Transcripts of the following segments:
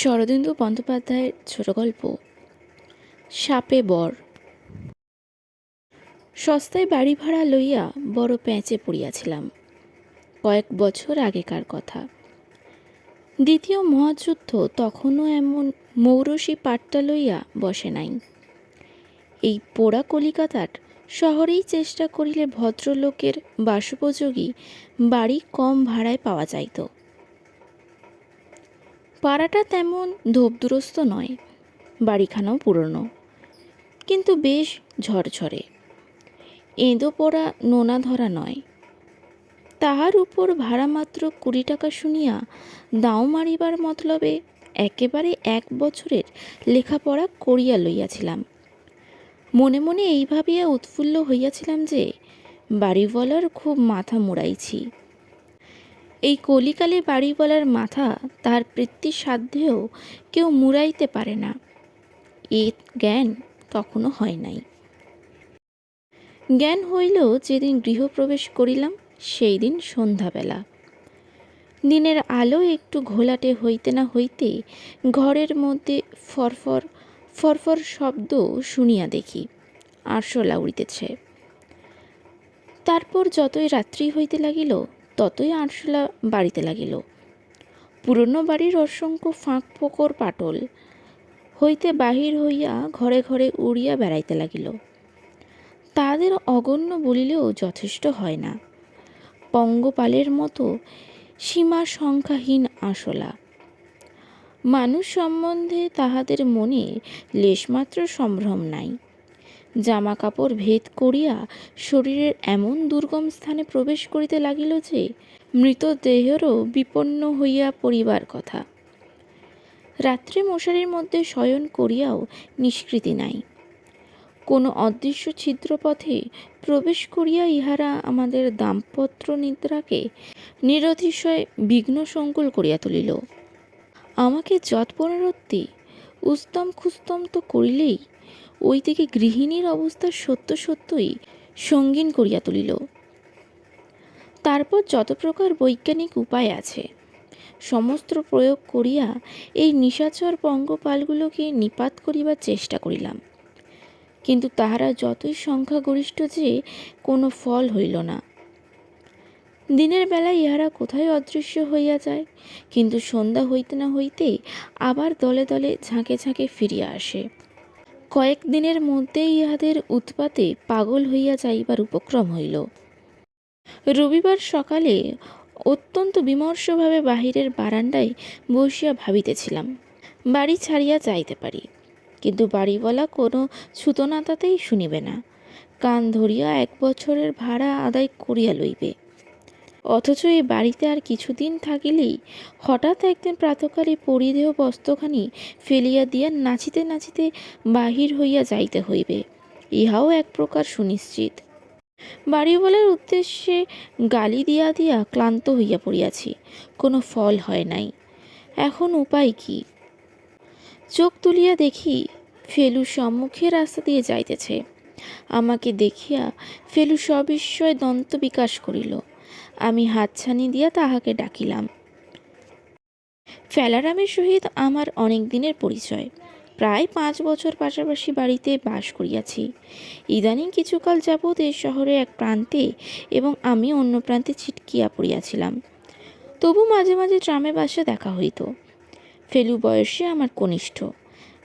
শরদিন্দু বন্দ্যোপাধ্যায়ের ছোট গল্প, সাপে বর। সস্তায় বাড়ি ভাড়া লইয়া বড় প্যাঁচে পড়িয়াছিলাম, কয়েক বছর আগেকার কথা। দ্বিতীয় মহাযুদ্ধ তখনও এমন মৌরসী পাট্টা লইয়া বসে নাই। এই পোড়া কলিকাতার শহরেই চেষ্টা করিলে ভদ্রলোকের বাসোপযোগী বাড়ি কম ভাড়ায় পাওয়া যাইত। পাড়াটা তেমন ধূপদুরস্ত নয়, বাড়িখানাও পুরনো, কিন্তু বেশ ঝরঝরে। এঁদো পড়া নোনা ধরা নয়। তাহার উপর ভাড়া মাত্র কুড়ি টাকা শুনিয়া দাও মারিবার মতলবে একেবারে এক বছরের লেখাপড়া করিয়া লইয়াছিলাম। মনে মনে এই ভাবিয়া উৎফুল্ল হইয়াছিলাম যে, বাড়িওয়ালার খুব মাথা মুড়াইছি। এই কলিকালে বাড়িওয়ালার মাথা তার বৃত্তির সাধ্যেও কেউ মুড়াইতে পারে না। এ জ্ঞান তখনও হয় নাই। জ্ঞান হইল যেদিন গৃহপ্রবেশ করিলাম সেই দিন সন্ধ্যাবেলা। দিনের আলো একটু ঘোলাটে হইতে না হইতে ঘরের মধ্যে ফরফর ফরফর শব্দ শুনিয়া দেখি, আরশোলা উড়িতেছে। তারপর যতই রাত্রি হইতে লাগিল ততই আরশোলা বাড়িতে লাগিল। পুরনো বাড়ির অসংখ্য ফাঁক ফোকর পাটল হইতে বাহির হইয়া ঘরে ঘরে উড়িয়া বেড়াইতে লাগিল। তাদের অগণ্য বলিলেও যথেষ্ট হয় না। পঙ্গপালের মতো সীমা সংখ্যাহীন আসলা মানুষ সম্বন্ধে তাহাদের মনে লেশমাত্র সম্ভ্রম নাই। জামা কাপড় ভেদ করিয়া শরীরের এমন দুর্গম স্থানে প্রবেশ করিতে লাগিল যে, মৃতদেহেরও বিপন্ন হইয়া পড়িবার কথা। রাত্রে মশারির মধ্যে শয়ন করিয়াও নিষ্কৃতি নাই। কোনো অদৃশ্য ছিদ্রপথে প্রবেশ করিয়া ইহারা আমাদের দাম্পত্য নিদ্রাকে নিরতিশয় বিঘ্ন সংকুল করিয়া তুলিল। আমাকে যৎ পুনরত্তি উস্তম খুস্তম তো করিলেই। ওই দিকে গৃহিণীর অবস্থা সত্য সত্যই সঙ্গীন করিয়া তুলিল। তারপর যত প্রকার বৈজ্ঞানিক উপায় আছে, সমস্ত প্রয়োগ করিয়া এই নিশাচর পঙ্গপালগুলোকে নিপাত করিবার চেষ্টা করিলাম। কিন্তু তাহারা যতই সংখ্যাগরিষ্ঠ যে, কোনো ফল হইল না। দিনের বেলায় ইহারা কোথায় অদৃশ্য হইয়া যায়? কিন্তু সন্ধ্যা হইতে না হইতে আবার দলে দলে ঝাঁকে ঝাঁকে ফিরিয়া আসে। কয়েক দিনের মধ্যেই ইহাদের উৎপাতে পাগল হইয়া যাইবার উপক্রম হইল। রবিবার সকালে অত্যন্ত বিমর্ষভাবে বাহিরের বারান্দায় বসিয়া ভাবিতেছিলাম, বাড়ি ছাড়িয়া যাইতে পারি। কিন্তু বাড়িওয়ালা কোনো ছুতনাতাতেই শুনিবে না। কান ধরিয়া এক বছরের ভাড়া আদায় করিয়া লইবে। অথচ এই বাড়িতে আর কিছুদিন থাকিলেই হঠাৎ একদিন প্রাতকালে পরিদেহ বস্ত্রখানি ফেলিয়া দিয়া নাচিতে নাচিতে বাহির হইয়া যাইতে হইবে। ইহাও এক প্রকার সুনিশ্চিত। বাড়িওয়ালার উদ্দেশ্যে গালি দিয়া দিয়া ক্লান্ত হইয়া পড়িয়াছি, কোনো ফল হয় নাই। এখন উপায় কি? চোখ তুলিয়া দেখি ফেলু সম্মুখে রাস্তা দিয়ে যাইতেছে। আমাকে দেখিয়া ফেলু সবিস্ময় দন্ত বিকাশ করিল। আমি হাতছানি দিয়া তাহাকে ডাকিলাম। ফেলারামের সহিত আমার অনেক দিনের পরিচয়। প্রায় পাঁচ বছর পাশাপাশি বাড়িতে বাস করিয়াছি। ইদানিং কিছুকাল যাবৎ এই শহরে এক প্রান্তে এবং আমি অন্য প্রান্তে ছিটকিয়া পড়িয়াছিলাম। তবু মাঝে মাঝে ট্রামে বাসে দেখা হইত। ফেলু বয়সে আমার কনিষ্ঠ।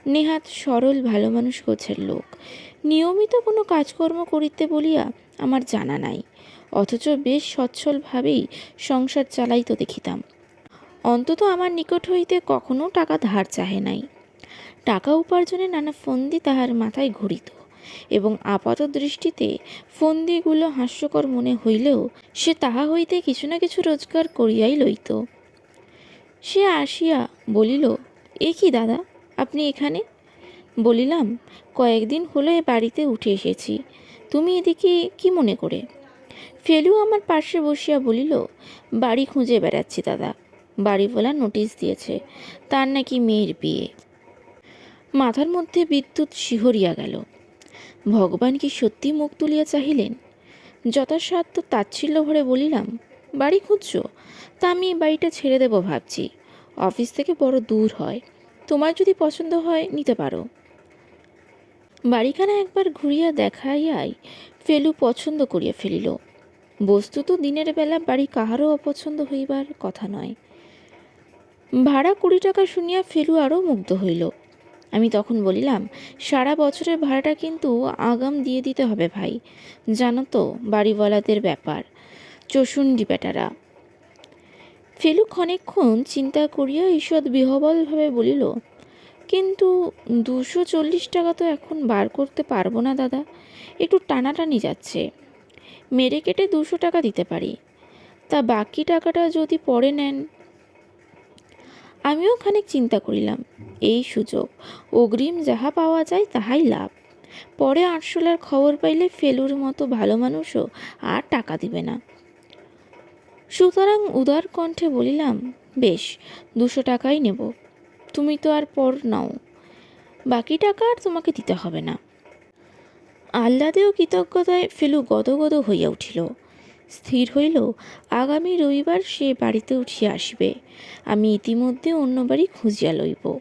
নেহাত সরল ভালো মানুষ গোছের লোক। নিয়মিত কোনো কাজকর্ম করিতে বলিয়া আমার জানা নাই। অথচ বেশ সচ্ছলভাবেই সংসার চালাইতে দেখিতাম। অন্তত আমার নিকট হইতে কখনো টাকা ধার চাহে নাই। টাকা উপার্জনে নানা ফন্দি তাহার মাথায় ঘুরিত এবং আপাত দৃষ্টিতে ফন্দিগুলো হাস্যকর মনে হইলেও সে তাহা হইতে কিছু না কিছু রোজগার করিয়াই লইত। সে আসিয়া বলিল, এ কি দাদা, আপনি এখানে? বলিলাম, কয়েকদিন হলো এ বাড়িতে উঠে এসেছি। তুমি এদিকে কি মনে করে? ফেলু আমার পাশে বসিয়া বলিল, বাড়ি খুঁজে বেড়াচ্ছি দাদা। বাড়িওয়ালা নোটিশ দিয়েছে। তার নাকি মেয়ের বিয়ে। মাথার মধ্যে বিদ্যুৎ শিহরিয়া গেল। ভগবান কি সত্যি মুখ তুলিয়া চাহিলেন? যথাসাধ্য তাচ্ছিল্য ভরে বলিলাম, বাড়ি খুঁজছ? তা আমি এই বাড়িটা ছেড়ে দেবো ভাবছি। অফিস থেকে বড় দূর হয়। তোমার যদি পছন্দ হয়, নিতে পারো। বাড়িখানা একবার ঘুরিয়া দেখাইয়াই ফেলু পছন্দ করিয়া ফেলিল। বস্তুত দিনের বেলা বাড়ি কাহারও অপছন্দ হইবার কথা নয়। ভাড়া কুড়ি টাকা শুনিয়া ফেলু আরও মুগ্ধ হইল। আমি তখন বলিলাম, সারা বছরের ভাড়াটা কিন্তু আগাম দিয়ে দিতে হবে ভাই। জানো তো, বাড়িওয়ালাদের ব্যাপার। চষুন্ডি বেটারা। ফেলু ক্ষণেক্ষণ চিন্তা করিয়া ঈষৎ বিহবলভাবে বলিল, কিন্তু দুশো চল্লিশ টাকা তো এখন বার করতে পারব না দাদা। একটু টানাটানি যাচ্ছে। মেরে কেটে দুশো টাকা দিতে পারি। তা বাকি টাকাটা যদি পরে নেন? আমিও খানিক চিন্তা করিলাম। এই সুযোগ, অগ্রিম যাহা পাওয়া যায় তাহাই লাভ। পরে আটশোলার খবর পাইলে ফেলুর মতো ভালো মানুষও আর টাকা দিবে না। সুতরাং উদার কণ্ঠে বলিলাম, বেশ, দুশো টাকাই নেব। তুমি তো আর পর নাও। বাকি টাকা আর তোমাকে দিতে হবে না। আহ্লাদে ও কৃতজ্ঞতায় ফেলু গদগদ হইয়া উঠিল। স্থির হইল, আগামী রবিবার সে বাড়িতে উঠিয়া আসিবে। আমি ইতিমধ্যে অন্য বাড়ি খুঁজিয়া লইব।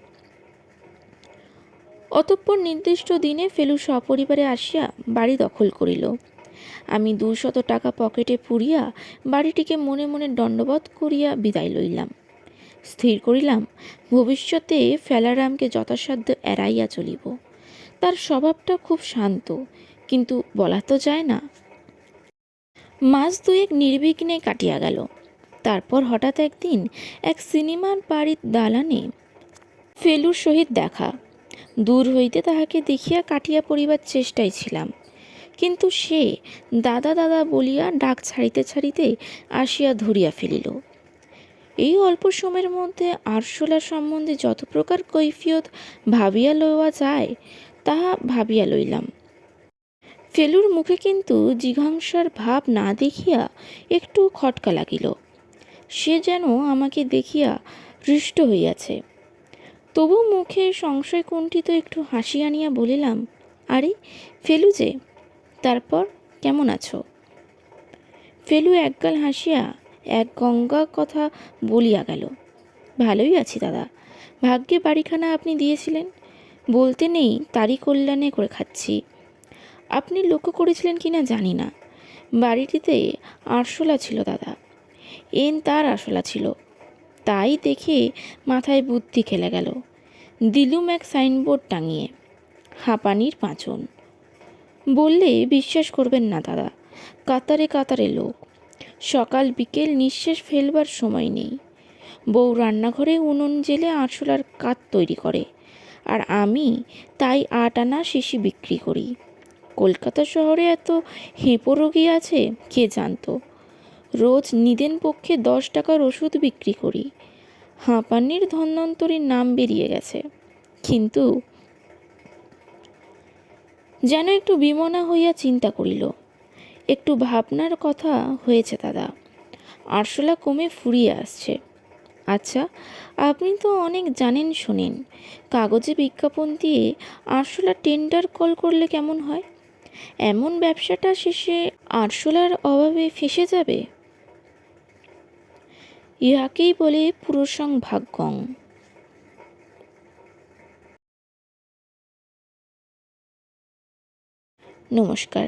অতঃপর নির্দিষ্ট দিনে ফেলু সপরিবারে আসিয়া বাড়ি দখল করিল। আমি দুশত টাকা পকেটে পুরিয়া বাড়িটিকে মনে মনে দণ্ডবধ করিয়া বিদায় লইলাম। স্থির করিলাম, ভবিষ্যতে ফেলারামকে যথাসাধ্য এড়াইয়া চলিব। তার স্বভাবটা খুব শান্ত, কিন্তু বলা তো যায় না। মাস দুয়েক নির্বিঘ্নে কাটিয়া গেল। তারপর হঠাৎ একদিন এক সিনেমার বাড়ির দালানে ফেলুর সহিত দেখা। দূর হইতে তাহাকে দেখিয়া কাটিয়া পড়িবার চেষ্টায় ছিলাম। কিন্তু সে দাদা দাদা বলিয়া ডাক ছাড়িতে ছাড়িতে আসিয়া ধরিয়া ফেলিল। এই অল্প সময়ের মধ্যে আরশোলা সম্বন্ধে যত প্রকার কৈফিয়ত ভাবিয়া লওয়া যায় তাহা ভাবিয়া লইলাম। ফেলুর মুখে কিন্তু জিঘাংসার ভাব না দেখিয়া একটু খটকা লাগিল। সে যেন আমাকে দেখিয়া হৃষ্ট হইয়াছে। তবু মুখে সংশয় কুণ্ঠিত একটু হাসি আনিয়া বলিলাম, আরে, ফেলু যে, তারপর কেমন আছো? ফেলু একগাল হাসিয়া এক গঙ্গা কথা বলিয়া গেল, ভালোই আছি দাদা। ভাগ্যে বাড়িখানা আপনি দিয়েছিলেন বলতে নেই, তারই কল্যাণে করে খাচ্ছি। আপনি লক্ষ্য করেছিলেন কি না জানি না। বাড়িটিতে আরশোলা ছিল দাদা। এন তার আরশোলা ছিল। তাই দেখে মাথায় বুদ্ধি খেলে গেল। দিলুম এক সাইনবোর্ড টাঙিয়ে, হাঁপানির পাঁচন। বললে, বিশ্বাস করবেন না দাদা, কাতারে কাতারে লোক। সকাল বিকেল নিঃশ্বাস ফেলবার সময় নেই। বউ রান্নাঘরে উনুন জেলে আরশোলার কাত তৈরি করে। আর আমি তাই আট আনা শিশি বিক্রি করি। কলকাতা শহরে এত হেঁপো রোগী আছে, কে জানতো? রোজ নিদেন পক্ষে দশ টাকার ওষুধ বিক্রি করি। হাঁপানির ধন্বন্তরীর নাম বেরিয়ে গেছে। কিন্তু যেন একটু বিমনা হইয়া চিন্তা করিল। একটু ভাবনার কথা হয়েছে দাদা। আরশোলা কমে ফুরিয়ে আসছে। আচ্ছা আপনি তো অনেক জানেন শোনেন। কাগজে বিজ্ঞাপন দিয়ে আরশোলা টেন্ডার কল করলে কেমন হয়? এমন ব্যবসাটা শেষে আরশোলার অভাবে ফেসে যাবে? ইহাকেই বলে পুরুষং ভাগ্যং। নমস্কার।